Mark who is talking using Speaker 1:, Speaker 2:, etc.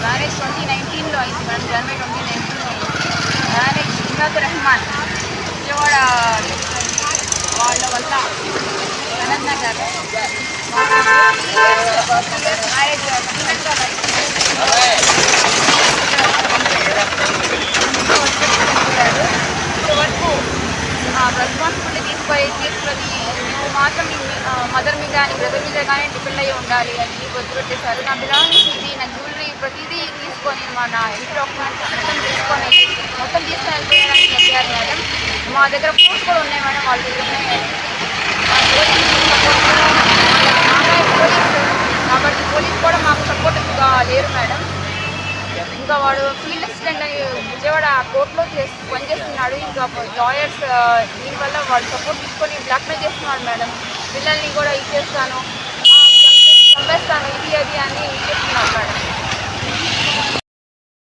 Speaker 1: Marriage twenty నైన్టీన్లో అయింది madam జనవరి ట్వంటీ నైన్టీన్లో మ్యారేజ్ ఇమాదు రెహమాన్ విజయవాడ వాళ్ళ వల్ల అనంత గారు మ్యారేజ్ రెస్పాన్సిబిలిటీ తీసుకొని తీసుకుని నువ్వు మాత్రం మదర్ మీద కానీ బ్రదర్ మీద కానీ డిపెండ్ అయ్యి ఉండాలి అని వద్దు వదిలిపెట్టేశారు నా బిలాంగ్స్ తీసుకొని మన ఇంట్లో ఇంటి మొత్తం తీసుకొని మొత్తం తీసుకొని వెళ్ళిపోయారని చెప్పారు మేడం. మా దగ్గర ఫ్రూట్స్ కూడా ఉన్నాయి మేడం వాళ్ళ దగ్గర ఉన్నాయి పోలీస్ కూడా కాబట్టి పోలీస్ కూడా మాకు సపోర్టివ్గా లేరు మేడం. ఇంకా వాడు ఫీల్డ్ అసిస్టెంట్ అని విజయవాడ కోర్టులో చేసి పనిచేస్తున్నాడు. ఇంకా లాయర్స్ దీనివల్ల వాడు సపోర్ట్ తీసుకొని బ్లాక్మెయిల్ చేస్తున్నాడు మేడం. పిల్లల్ని కూడా ఇచ్చేస్తాను.